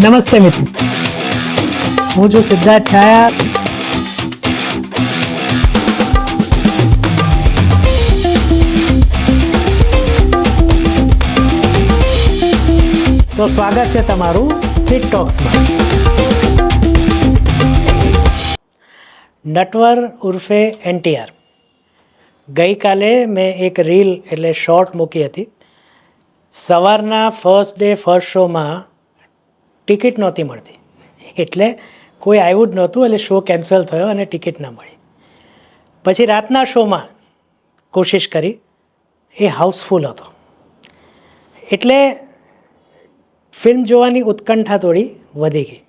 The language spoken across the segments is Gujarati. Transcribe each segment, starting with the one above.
નમસ્તે મિત્રો હું છું સિદ્ધાર્થ છાયા તો સ્વાગત છે તમારું સિટ ટોક્સમાં નટવર ઉર્ફે એનટીઆર ગઈકાલે મેં એક રીલ એટલે શોર્ટ મૂકી હતી। સવારના ફર્સ્ટ ડે ફર્સ્ટ શોમાં ટિકિટ નહોતી મળતી. એટલે કોઈ આવ્યું જ નહોતું એટલે શો કેન્સલ થયો અને ટિકિટ ના મળી. પછી રાતના શોમાં કોશિશ કરી. એ હાઉસફુલ હતો. એટલે ફિલ્મ જોવાની ઉત્કંઠા થોડી વધી ગઈ.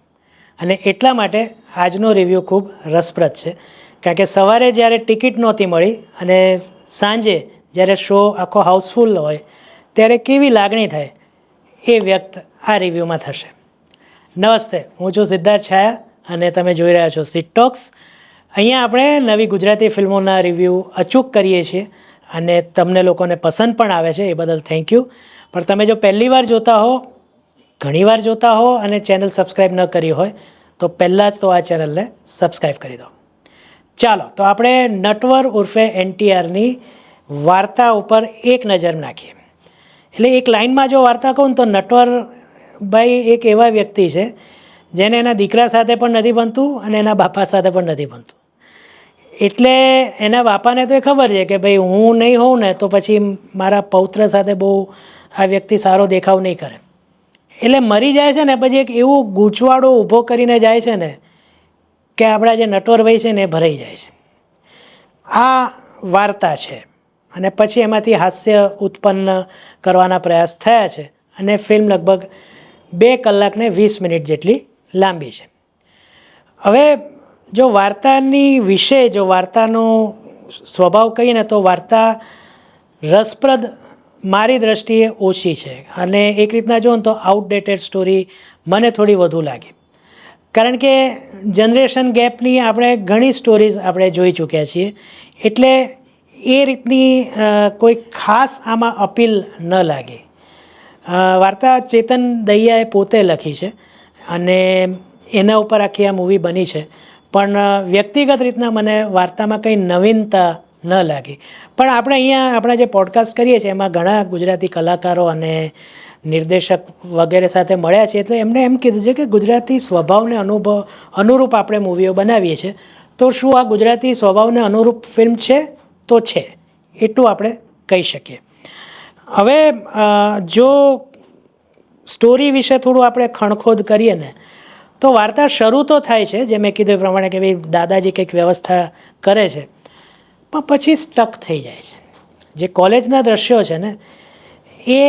અને એટલા માટે આજનો રિવ્યૂ ખૂબ રસપ્રદ છે. કારણ કે સવારે જ્યારે ટિકિટ નહોતી મળી અને સાંજે જ્યારે શો આખો હાઉસફુલ હોય, ત્યારે કેવી લાગણી થાય એ વ્યક્ત આ રિવ્યૂમાં થશે. નમસ્તે, હું છું સિદ્ધાર્થ છાયા અને તમે જોઈ રહ્યા છો સીટ ટોક્સ અહીંયા આપણે નવી ગુજરાતી ફિલ્મોના રિવ્યૂ અચૂક કરીએ છીએ અને તમને લોકોને પસંદ પણ આવે છે, એ બદલ થેન્ક યુ પણ તમે જો પહેલી વાર જોતા હો ઘણીવાર જોતા હો અને ચેનલ સબસ્ક્રાઈબ ન કરી હોય, તો પહેલાં જ તો આ ચેનલને સબસ્ક્રાઈબ કરી દો. ચાલો, તો આપણે નટવર ઉર્ફે એનટીઆરની વાર્તા ઉપર એક નજર નાખીએ. એટલે એક લાઇનમાં જો વાર્તા કહું તો તો નટવરભાઈ એક એવા વ્યક્તિ છે, જેને એના દીકરા સાથે પણ નથી બનતું અને એના બાપા સાથે પણ નથી બનતું. એટલે એના બાપાને તો એ ખબર છે કે ભાઈ હું નહીં હોઉં ને તો પછી મારા પૌત્ર સાથે બહુ આ વ્યક્તિ સારો દેખાવ નહીં કરે. એટલે મરી જાય છે ને, પછી એક એવું ગૂંચવાડો ઊભો કરીને જાય છે ને કે આપણા જે નટવરભાઈ છે ને એ ભરાઈ જાય છે. આ વાર્તા છે અને પછી એમાંથી હાસ્ય ઉત્પન્ન કરવાના પ્રયાસ થયા છે અને ફિલ્મ લગભગ બે કલાકને વીસ મિનિટ જેટલી લાંબી છે. હવે જો વાર્તાની વિશે, જો વાર્તાનો સ્વભાવ કહીએ ને તો વાર્તા રસપ્રદ મારી દ્રષ્ટિએ ઓછી છે. અને એક રીતના જોઉં તો આઉટડેટેડ સ્ટોરી મને થોડી વધુ લાગી. કારણ કે જનરેશન ગેપની આપણે ઘણી સ્ટોરીઝ આપણે જોઈ ચૂક્યા છીએ. એટલે એ રીતની કોઈ ખાસ આમાં અપીલ ન લાગે. વાર્તા ચેતન દહિયાએ પોતે લખી છે અને એના ઉપર આખી આ મૂવી બની છે. પણ વ્યક્તિગત રીતના મને વાર્તામાં કંઈ નવીનતા ન લાગી. પણ આપણે અહીંયા આપણા જે પોડકાસ્ટ કરીએ છીએ, એમાં ઘણા ગુજરાતી કલાકારો અને નિર્દેશક વગેરે સાથે મળ્યા છે એટલે એમણે એમ કીધું છે કે ગુજરાતી સ્વભાવને અનુભવ, અનુરૂપ આપણે મૂવીઓ બનાવીએ છીએ. તો શું આ ગુજરાતી સ્વભાવને અનુરૂપ ફિલ્મ છે? તો છે. એટલું આપણે કહી શકીએ. હવે જો સ્ટોરી વિશે થોડું આપણે ખણખોદ કરીએ ને, તો વાર્તા શરૂ તો થાય છે, જે મેં કીધું એ પ્રમાણે કે ભાઈ દાદાજી કંઈક વ્યવસ્થા કરે છે, પણ પછી સ્ટક થઈ જાય છે. જે કોલેજના દ્રશ્યો છે ને, એ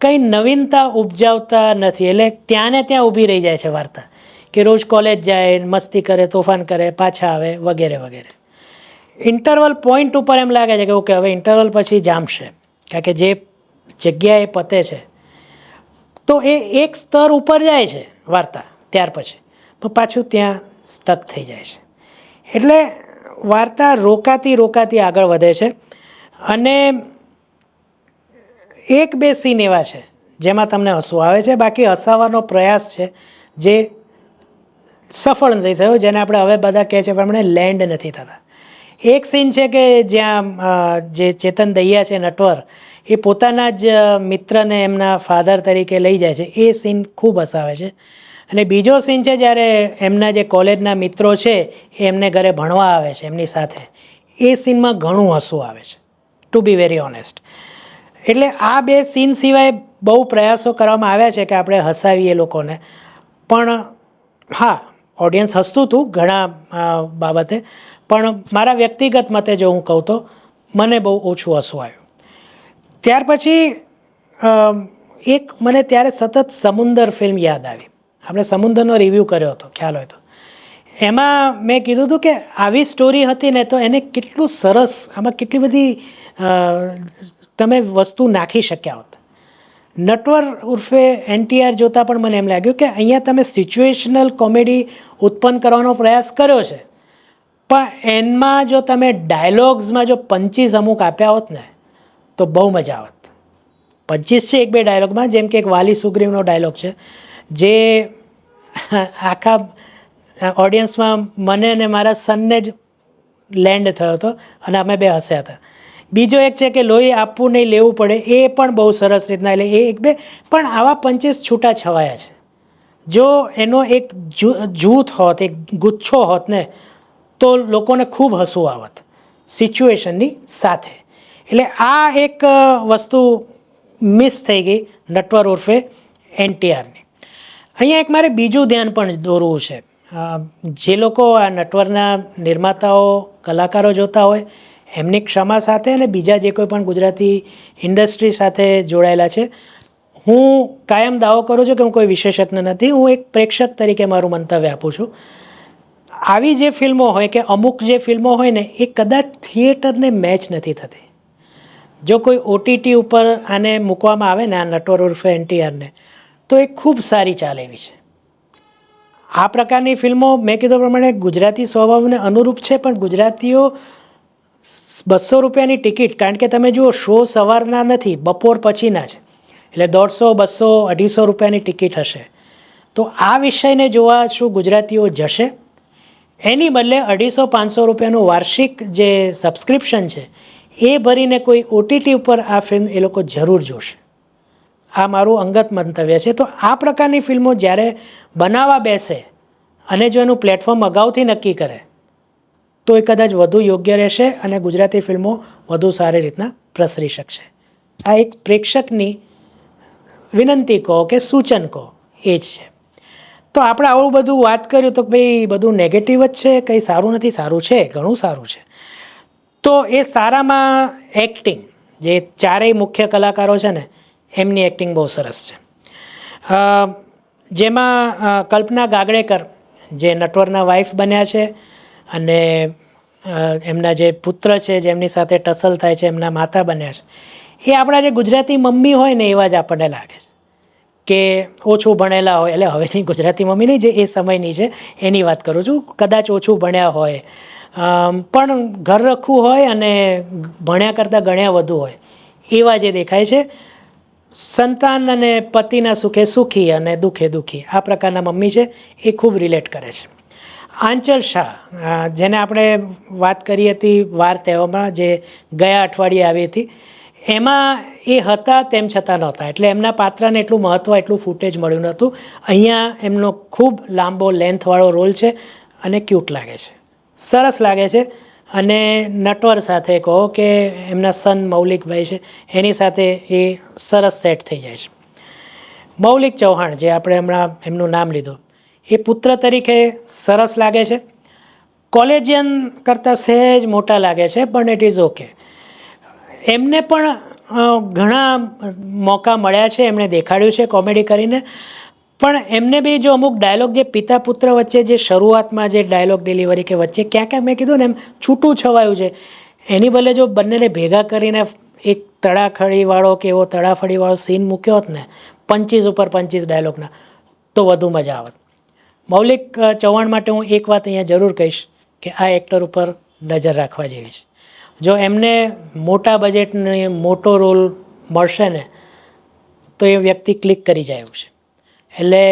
કંઈ નવીનતા ઉપજાવતા નથી, એટલે ત્યાં ને ત્યાં ઊભી રહી જાય છે વાર્તા, કે રોજ કોલેજ જાય, મસ્તી કરે, તોફાન કરે, પાછા આવે, વગેરે વગેરે. ઇન્ટરવલ પોઈન્ટ ઉપર એમ લાગે છે કે, ઓકે, હવે ઇન્ટરવલ પછી જામશે. કારણ કે જે જગ્યાએ પતે છે. તો એ એક સ્તર ઉપર જાય છે વાર્તા, ત્યાર પછી. પણ પાછું ત્યાં સ્ટક થઈ જાય છે. એટલે વાર્તા રોકાતી રોકાતી આગળ વધે છે અને એક બે સીન એવા છે જેમાં તમને હસવું આવે છે. બાકી હસાવવાનો પ્રયાસ છે જે સફળ નથી થયો, જેને આપણે હવે બધા કહે છે પ્રમાણે લેન્ડ નથી થતા. એક સીન છે કે જ્યાં જે ચેતન દહિયા છે નટવર, એ પોતાના જ મિત્રને એમના ફાધર તરીકે લઈ જાય છે. એ સીન ખૂબ હસાવે છે. અને બીજો સીન છે જ્યારે એમના જે કોલેજના મિત્રો છે, એ એમને ઘરે ભણવા આવે છે એમની સાથે. એ સીનમાં ઘણું હસવું આવે છે. ટુ બી વેરી ઓનેસ્ટ એટલે આ બે સીન સિવાય બહુ પ્રયાસો કરવામાં આવ્યા છે કે આપણે હસાવીએ લોકોને. પણ હા ઓડિયન્સ હસતું હતું ઘણા બાબતે. પણ મારા વ્યક્તિગત મતે જો હું કહું તો, મને બહુ ઓછું હસવું આવ્યું ત્યાર પછી એક મને ત્યારે સતત સમુંદર ફિલ્મ યાદ આવી. આપણે સમુંદરનો રિવ્યૂ કર્યો હતો, ખ્યાલ હોય તો. એમાં મેં કીધું હતું કે આવી સ્ટોરી હતી ને તો એને કેટલું સરસ, આમાં કેટલી બધી તમે વસ્તુ નાખી શક્યા હોત. નટવર ઉર્ફે એનટીઆર જોતાં પણ મને એમ લાગ્યું કે અહીંયા તમે સિચ્યુએશનલ કોમેડી ઉત્પન્ન કરવાનો પ્રયાસ કર્યો છે. પણ એનમાં જો તમે ડાયલોગ્સમાં જો પંચીસ અમુક આપ્યા હોત ને, તો બહુ મજા આવત. પચીસ છે એક બે ડાયલોગમાં, જેમ કે એક વાલી સુગ્રીવનો ડાયલોગ છે, જે આખા ઓડિયન્સમાં મને અને મારા સનને જ લેન્ડ થયો હતો અને અમે બે હસ્યા હતા. બીજો એક છે કે લોહી આપવું નહીં, લેવું પડે, એ પણ બહુ સરસ રીતના, એટલે એ એક બે, પણ આવા પંચીસ છૂટા છવાયા છે. જો એનો એક જૂથ હોત, એક ગુચ્છો હોત ને તો લોકોને ખૂબ હસવું આવત, સિચ્યુએશનની સાથે. એટલે આ એક વસ્તુ મિસ થઈ ગઈ નટવર ઉર્ફે એનટીઆરની. અહીંયા એક મારે બીજું ધ્યાન પણ દોરવું છે. જે લોકો આ નટવરના નિર્માતાઓ, કલાકારો જોતા હોય, એમની ક્ષમા સાથે અને બીજા જે કોઈ પણ ગુજરાતી ઇન્ડસ્ટ્રી સાથે જોડાયેલા છે, હું કાયમ દાવો કરું છું કે હું કોઈ વિશેષજ્ઞ નથી, હું એક પ્રેક્ષક તરીકે મારું મંતવ્ય આપું છું. આવી જે ફિલ્મો હોય કે અમુક જે ફિલ્મો હોય ને, એ કદાચ થિયેટરને મેચ નથી થતી. જો કોઈ ઓટીટી ઉપર આને મૂકવામાં આવે ને, આ નટવર ઉર્ફે એનટીઆરને તો એ ખૂબ સારી ચાલે એવી છે. આ પ્રકારની ફિલ્મો મેં કીધું પ્રમાણે ગુજરાતી સ્વભાવને અનુરૂપ છે, પણ ગુજરાતીઓ બસો રૂપિયાની ટિકિટ, કારણ કે તમે જુઓ, શો સવારના નથી, બપોર પછીના છે. એટલે દોઢસો, બસો, અઢીસો રૂપિયાની ટિકિટ હશે. તો આ વિષયને જોવા શું ગુજરાતીઓ જશે? એની બદલે અઢીસો પાંચસો રૂપિયાનું વાર્ષિક જે સબસ્ક્રિપ્શન છે, એ ભરીને કોઈ ઓટીટી ઉપર આ ફિલ્મ એ લોકો જરૂર જોશે. આ મારું અંગત મંતવ્ય છે. તો આ પ્રકારની ફિલ્મો જ્યારે બનાવવા બેસે અને જો એનું પ્લેટફોર્મ અગાઉથી નક્કી કરે, તો એ કદાચ વધુ યોગ્ય રહેશે અને ગુજરાતી ફિલ્મો વધુ સારી રીતના પ્રસરી શકશે. આ એક પ્રેક્ષકની વિનંતી કહો કે સૂચન કહો, એ જ છે. તો આપણે આવું બધું વાત કર્યું તો ભાઈ બધું નેગેટિવ જ છે, કંઈ સારું નથી, સારું છે, ઘણું સારું છે. તો એ સારામાં એક્ટિંગ જે ચારેય મુખ્ય કલાકારો છે ને, એમની એક્ટિંગ બહુ સરસ છે. જેમાં કલ્પના ગાગડેકર જે નટવરના વાઇફ બન્યા છે અને એમના જે પુત્ર છે જેમની સાથે ટસલ થાય છે, એમના માતા બન્યા છે. એ આપણા જે ગુજરાતી મમ્મી હોય ને એવા જ આપણને લાગે છે. કે ઓછું ભણેલા હોય, એટલે હવેની ગુજરાતી મમ્મી નહીં જે એ સમયની છે, એની વાત કરું છું. કદાચ ઓછું ભણ્યા હોય પણ ઘર રખવું હોય અને ભણ્યા કરતાં ગણ્યા વધુ હોય, એવા જે દેખાય છે. સંતાન અને પતિના સુખે સુખી અને દુઃખે દુઃખી, આ પ્રકારના મમ્મી છે, એ ખૂબ રિલેટ કરે છે. આંચલ શાહ જેને આપણે વાત કરી હતી વાર તહેવારમાં, જે ગયા અઠવાડિયે આવી હતી એમાં એ હતા તેમ છતાં નહોતા. એટલે એમના પાત્રને એટલું મહત્ત્વ એટલું ફૂટેજ મળ્યું નહોતું. અહીંયા એમનો ખૂબ લાંબો લેન્થવાળો રોલ છે અને ક્યુટ લાગે છે. સરસ લાગે છે. અને નટવર સાથે કહો કે એમના સન મૌલિકભાઈ છે, એની સાથે એ સરસ સેટ થઈ જાય છે. મૌલિક ચૌહાણ, જે આપણે હમણાં એમનું નામ લીધું, એ પુત્ર તરીકે સરસ લાગે છે. કોલેજિયન કરતાં સહેજ મોટા લાગે છે, પણ ઇટ ઇઝ ઓકે એમને પણ ઘણા મોકા મળ્યા છે, એમણે દેખાડ્યું છે કોમેડી કરીને. પણ એમને બી જો અમુક ડાયલોગ જે પિતા પુત્ર વચ્ચે જે શરૂઆતમાં જે ડાયલોગ ડિલિવરી કે વચ્ચે ક્યાં ક્યાં મેં કીધું ને એમ છૂટું છવાયું છે. એની બદલે જો બંનેને ભેગા કરીને એક તડાખડીવાળો કે એવો તડાફડીવાળો સીન મૂક્યો હોત ને, પંચીસ ઉપર પંચીસ ડાયલોગના, તો વધુ મજા આવત. મૌલિક ચૌહાણ માટે હું એક વાત અહીંયા જરૂર કહીશ કે આ એક્ટર ઉપર નજર રાખવા જેવી છે. જો એમને મોટા બજેટની મોટો રોલ મળશે ને, તો એ વ્યક્તિ ક્લિક કરી જાય એવું છે. એટલે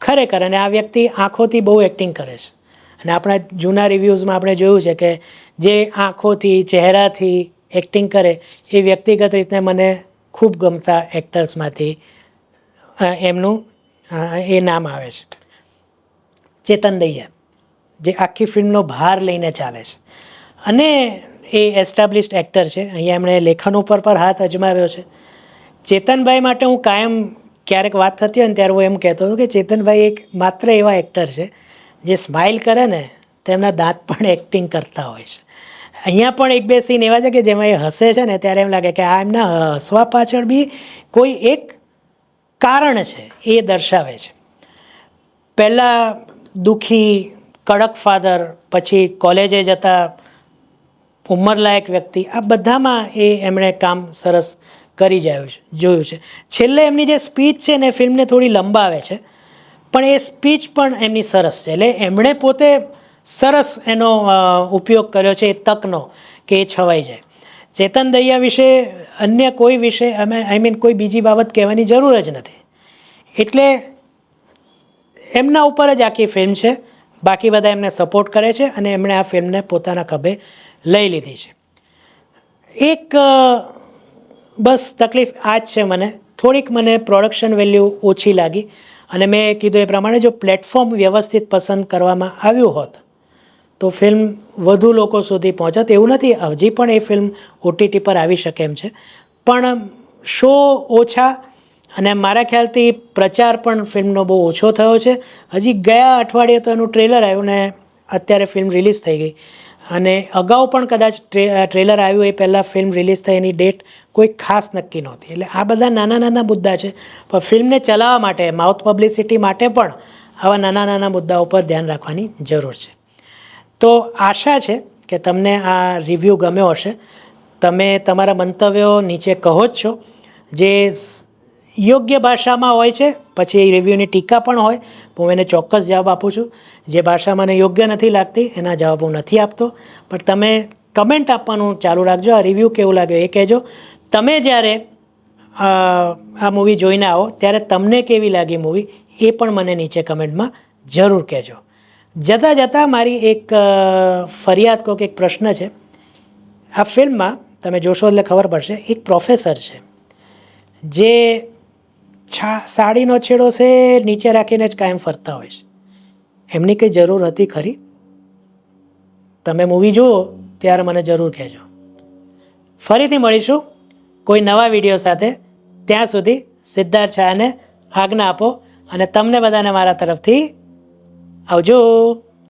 ખરેખર, અને આ વ્યક્તિ આંખોથી બહુ એક્ટિંગ કરે છે. અને આપણા જૂના રિવ્યૂઝમાં આપણે જોયું છે કે જે આંખોથી, ચહેરાથી એક્ટિંગ કરે, એ વ્યક્તિગત રીતે મને ખૂબ ગમતા એક્ટર્સમાંથી એમનું એ નામ આવે છે. ચેતન દૈયા, જે આખી ફિલ્મનો ભાર લઈને ચાલે છે. અને એ એસ્ટાબ્લિશ્ડ એક્ટર છે. અહીંયા એમણે લેખન ઉપર પર હાથ અજમાવ્યો છે. ચેતનભાઈ માટે હું કાયમ ક્યારેક વાત થતી હોય ને ત્યારે હું એમ કહેતો હતો કે ચેતનભાઈ એક માત્ર એવા એક્ટર છે, જે સ્માઇલ કરે ને તેમના દાંત પણ એક્ટિંગ કરતા હોય છે. અહીંયા પણ એક બે સીન એવા છે કે જેમાં એ હસે છે ને ત્યારે એમ લાગે કે આ એમના હસવા પાછળ બી કોઈ એક કારણ છે, એ દર્શાવે છે. પહેલાં દુઃખી કડક ફાધર પછી કોલેજે જતા ઉંમરલાયક વ્યક્તિ. આ બધામાં એ એમણે કામ સરસ કરી જાય છે, જોયું છે. છેલ્લે એમની જે સ્પીચ છે ને ફિલ્મને થોડી લંબાવે છે, પણ એ સ્પીચ પણ એમની સરસ છે. એટલે એમણે પોતે સરસ એનો ઉપયોગ કર્યો છે એ તકનો કે એ છવાઈ જાય. ચેતન દૈયા વિશે, અન્ય કોઈ વિશે અમે આઈ મીન કોઈ બીજી બાબત કહેવાની જરૂર જ નથી. એટલે એમના ઉપર જ આખી ફિલ્મ છે. બાકી બધા એમને સપોર્ટ કરે છે અને એમણે આ ફિલ્મને પોતાના ખભે લઈ લીધી છે. એક બસ તકલીફ આ જ છે મને. થોડીક મને પ્રોડક્શન વેલ્યુ ઓછી લાગી અને મેં કીધું એ પ્રમાણે જો પ્લેટફોર્મ વ્યવસ્થિત પસંદ કરવામાં આવ્યું હોત, તો ફિલ્મ વધુ લોકો સુધી પહોંચત. એવું નથી, હજી પણ એ ફિલ્મ ઓટીટી પર આવી શકે એમ છે. પણ શો ઓછા અને મારા ખ્યાલથી પ્રચાર પણ ફિલ્મનો બહુ ઓછો થયો છે. હજી ગયા અઠવાડિયે તો એનું ટ્રેલર આવ્યું ને અત્યારે ફિલ્મ રિલીઝ થઈ ગઈ. અને અગાઉ પણ કદાચ ટ્રેલર આવ્યું એ પહેલાં ફિલ્મ રિલીઝ થઈ એની ડેટ કોઈ ખાસ નક્કી નહોતી. એટલે આ બધા નાના નાના મુદ્દા છે. પણ ફિલ્મને ચલાવવા માટે, માઉથ પબ્લિસિટી માટે પણ આવા નાના નાના મુદ્દાઓ પર ધ્યાન રાખવાની જરૂર છે. તો આશા છે કે તમને આ રિવ્યૂ ગમ્યો હશે. તમે તમારા મંતવ્યો નીચે કહો જ છો. જે યોગ્ય ભાષામાં હોય છે, પછી એ રિવ્યૂની ટીકા પણ હોય હું એને ચોક્કસ જવાબ આપું છું. જે ભાષા મને યોગ્ય નથી લાગતી, એના જવાબ હું નથી આપતો. પણ તમે કમેન્ટ આપવાનું ચાલુ રાખજો, આ રિવ્યૂ કેવું લાગ્યો એ કહેજો. તમે જ્યારે આ મૂવી જોઈને આવો, ત્યારે તમને કેવી લાગી મૂવી એ પણ મને નીચે કમેન્ટમાં જરૂર કહેજો. જતાં જતાં મારી એક ફરિયાદ કહો કે એક પ્રશ્ન છે. આ ફિલ્મમાં તમે જોશો એટલે ખબર પડશે, એક પ્રોફેસર છે, જે છા, સાડીનો છેડો છે, નીચે રાખીને જ કાયમ ફરતા હોય છે. એમની કંઈ જરૂર હતી ખરી? તમે મૂવી જુઓ, ત્યારે મને જરૂર કહેજો. ફરીથી મળીશું કોઈ નવા વીડિયો સાથે. ત્યાં સુધી સિદ્ધાર્થ શાહને આજ્ઞા આપો અને તમને બધાને મારા તરફથી આવજો.